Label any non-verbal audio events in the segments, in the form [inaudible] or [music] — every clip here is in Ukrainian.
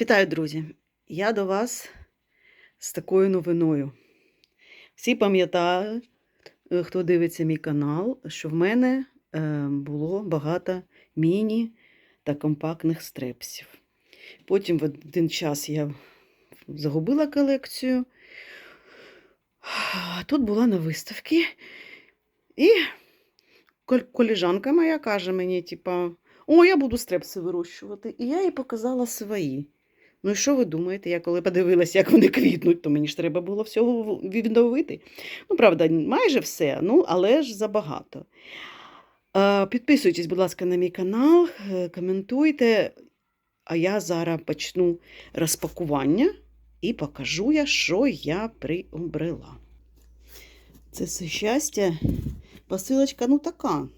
Вітаю, друзі! Я до вас з такою новиною. Всі пам'ятають, е, хто дивиться мій канал, що в мене е, було багато міні та компактних стрепсів. Потім в один час я загубила колекцію. Тут була на виставці. І коліжанка моя каже мені, типа, о, я буду стрепси вирощувати. І я їй показала свої. Ну і що ви думаєте? Я коли подивилася, як вони квітнуть, то мені ж треба було всього відновити. Ну, правда, майже все, ну, але ж забагато. Підписуйтесь, будь ласка, на мій канал, е, коментуйте. А я зараз почну розпакування і покажу я, що я приобрела. Це все щастя. Посилочка, ну така,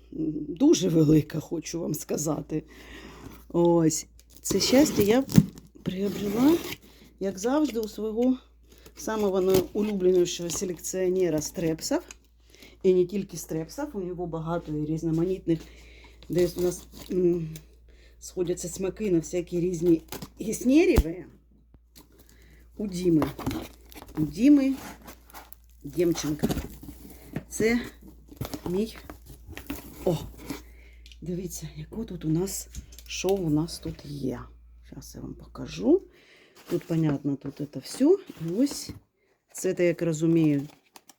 дуже велика, хочу вам сказати. Ось. Це щастя я приобрела, як завжди, у свого самого улюбленішого селекціонера стрепсів. І не тільки стрепсів, у нього багато і різноманітних, де у нас м, сходяться смаки на всякі різні гіснєріві. У Діми. У Діми Дємченка. Це мій. О! Дивіться, яко тут у нас, що у нас тут є. Зараз я вам покажу. Тут, понятно, тут це все. І ось це, я як розумію,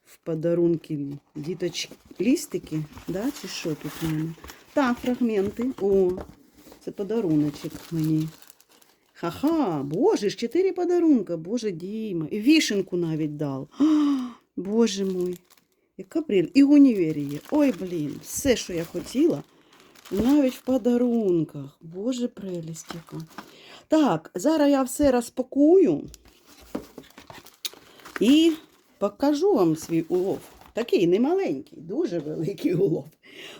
в подарунки діточки лістики, да? чи що тут в мене? Так, фрагменти. О, це подаруночок мені. Ха-ха, боже, ж чотири подарунка, боже Діма. І вішенку навіть дав. А, боже мой. Яка прель. І гуніверіє. Ой, блін, все, що я хотіла. Навіть в подарунках. Боже, прелість яка. Так, зараз я все розпакую і покажу вам свій улов. Такий немаленький, дуже великий улов.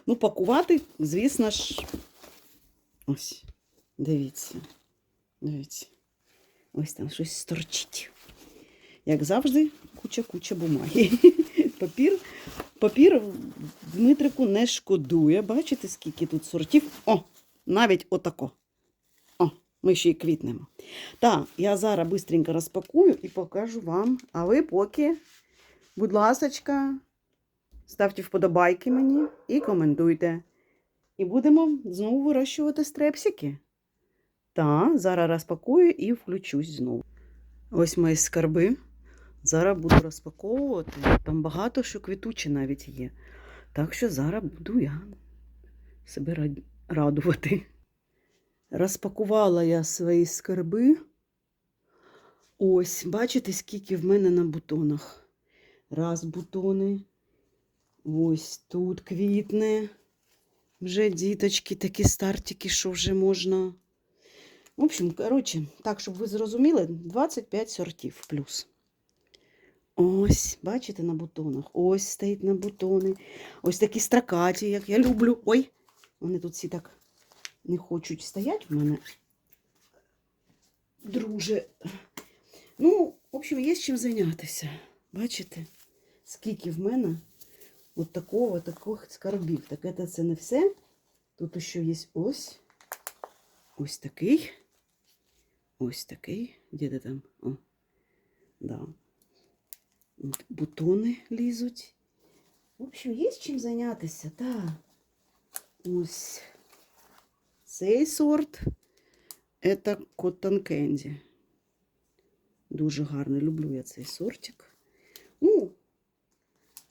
Ну, пакувати, звісно ж, ось, дивіться. Дивіться. Ось там щось сторчить. Як завжди, куча-куча бумаги. [laughs] Папір, папір Дмитрику не шкодує. Бачите, скільки тут сортів? О, навіть отако. Ми ще й квітнемо. Так, я зараз швидко розпакую і покажу вам. А ви поки, будь ласочка, ставте вподобайки мені і коментуйте. І будемо знову вирощувати стрепсики. Так, зараз розпакую і включусь знову. Ось мої скарби. Зараз буду розпаковувати. Там багато що квітуче навіть є. Так що зараз буду я себе радувати. Розпакувала я свої скарби. Ось, бачите, скільки в мене на бутонах. Раз бутони. Ось тут квітне. Вже діточки, такі стартики, що вже можна. В общем, коротше, так, щоб ви зрозуміли, 25 сортів плюс. Ось, бачите, на бутонах. Ось стоїть на бутони. Ось такі строкаті, як я люблю. Ой, вони тут всі так не хочуть стоять в мене. Друже. Ну, в общем, є чим зайнятися. Бачите, скільки в мене от такого, таких скарбів. Так це, це не все. Тут ще є ось. Ось такий. Ось такий. Де ти там? О. Да. Бутони лізуть. В общем, є чим зайнятися, так. Ось цей сорт це Cotton Candy. Дуже гарно люблю я цей сортик. Ну,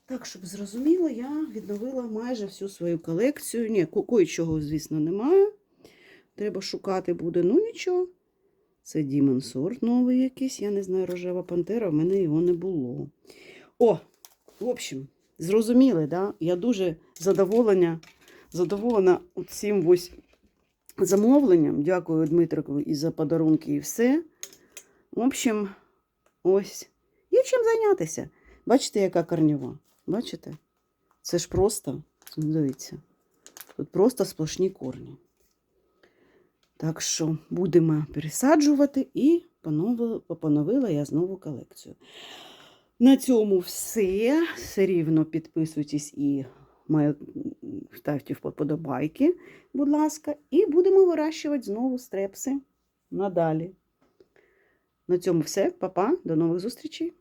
так, щоб зрозуміло, я відновила майже всю свою колекцію. Ні, ко- кое-чого, звісно, немає. Треба шукати буде. Ну нічого. Це Demon сорт новий якийсь. Я не знаю, рожева пантера, в мене його не було. О, в общем, зрозуміли, да? Я дуже задоволена, задоволена цим ось замовленням. Дякую Дмитрику і за подарунки, і все. В общем, ось. Є чим зайнятися. Бачите, яка корнева? Бачите? Це ж просто, дивіться, тут просто сплошні корні. Так що будемо пересаджувати і поновила я знову колекцію. На цьому все. Все рівно підписуйтесь і має- ставте вподобайки, будь ласка, і будемо вирощувати знову стрепси надалі. На цьому все. Па-па, до нових зустрічей!